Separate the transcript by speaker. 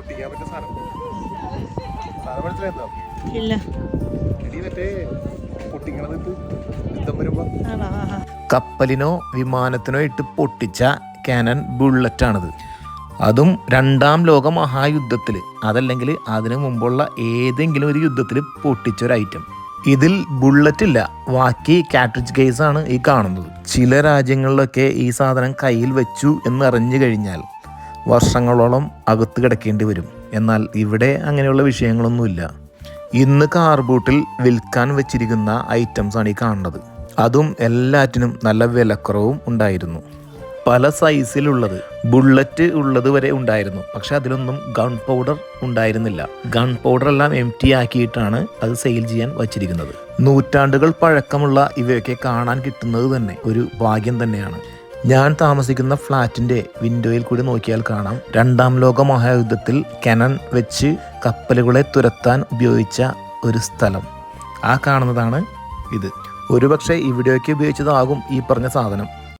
Speaker 1: പൊട്ടിക്കാൻ പറ്റിയ സാധനം. സാധനം മനസ്സിലായിരുന്നോ
Speaker 2: ഇല്ല.
Speaker 1: ഇടി മറ്റേ പൊട്ടിക്കണത് യുദ്ധം വരുമ്പോ.
Speaker 2: ആഹാ.
Speaker 3: കപ്പലിനോ വിമാനത്തിനോ ഇട്ട് പൊട്ടിച്ച കാനൻ ബുള്ളറ്റ് ബുള്ളറ്റാണിത് അതും രണ്ടാം ലോക മഹായുദ്ധത്തിൽ അതല്ലെങ്കിൽ അതിനു മുമ്പുള്ള ഏതെങ്കിലും ഒരു യുദ്ധത്തിൽ പൊട്ടിച്ച ഒരു ഐറ്റം ഇതിൽ ബുള്ളറ്റ് ഇല്ല ബാക്കി കാട്രിഡ്ജ് കേസ് ആണ് ഈ കാണുന്നത്. ചില രാജ്യങ്ങളിലൊക്കെ ഈ സാധനം കയ്യിൽ വെച്ചു എന്ന് അറിഞ്ഞു കഴിഞ്ഞാൽ വർഷങ്ങളോളം അകത്ത് കിടക്കേണ്ടി വരും. എന്നാൽ ഇവിടെ അങ്ങനെയുള്ള വിഷയങ്ങളൊന്നുമില്ല. ഇന്ന് കാർബൂട്ടിൽ വിൽക്കാൻ വെച്ചിരിക്കുന്ന ഐറ്റംസ് ആണ് ഈ കാണുന്നത്. അതും എല്ലാറ്റിനും നല്ല വിലക്കുറവും ഉണ്ടായിരുന്നു. പല സൈസിലുള്ളത് ബുള്ളറ്റ് ഉള്ളത് വരെ ഉണ്ടായിരുന്നു. പക്ഷെ അതിലൊന്നും ഗൺ പൗഡർ ഉണ്ടായിരുന്നില്ല. ഗൺ പൗഡർ എല്ലാം എം ടി ആക്കിയിട്ടാണ് അത് സെയിൽ ചെയ്യാൻ വച്ചിരിക്കുന്നത്. നൂറ്റാണ്ടുകൾ പഴക്കമുള്ള ഇവയൊക്കെ കാണാൻ കിട്ടുന്നത് തന്നെ ഒരു ഭാഗ്യം തന്നെയാണ്. ഞാൻ താമസിക്കുന്ന ഫ്ളാറ്റിന്റെ വിൻഡോയിൽ കൂടി നോക്കിയാൽ കാണാം. രണ്ടാം ലോക മഹായുദ്ധത്തിൽ കനൻ വെച്ച് കപ്പലുകളെ തുരത്താൻ ഉപയോഗിച്ച ഒരു സ്ഥലം. ആ കാണുന്നതാണ് ഇത്. ഒരുപക്ഷെ ഇവിടെയൊക്കെ ഉപയോഗിച്ചതാകും ഈ പറഞ്ഞ സാധനം.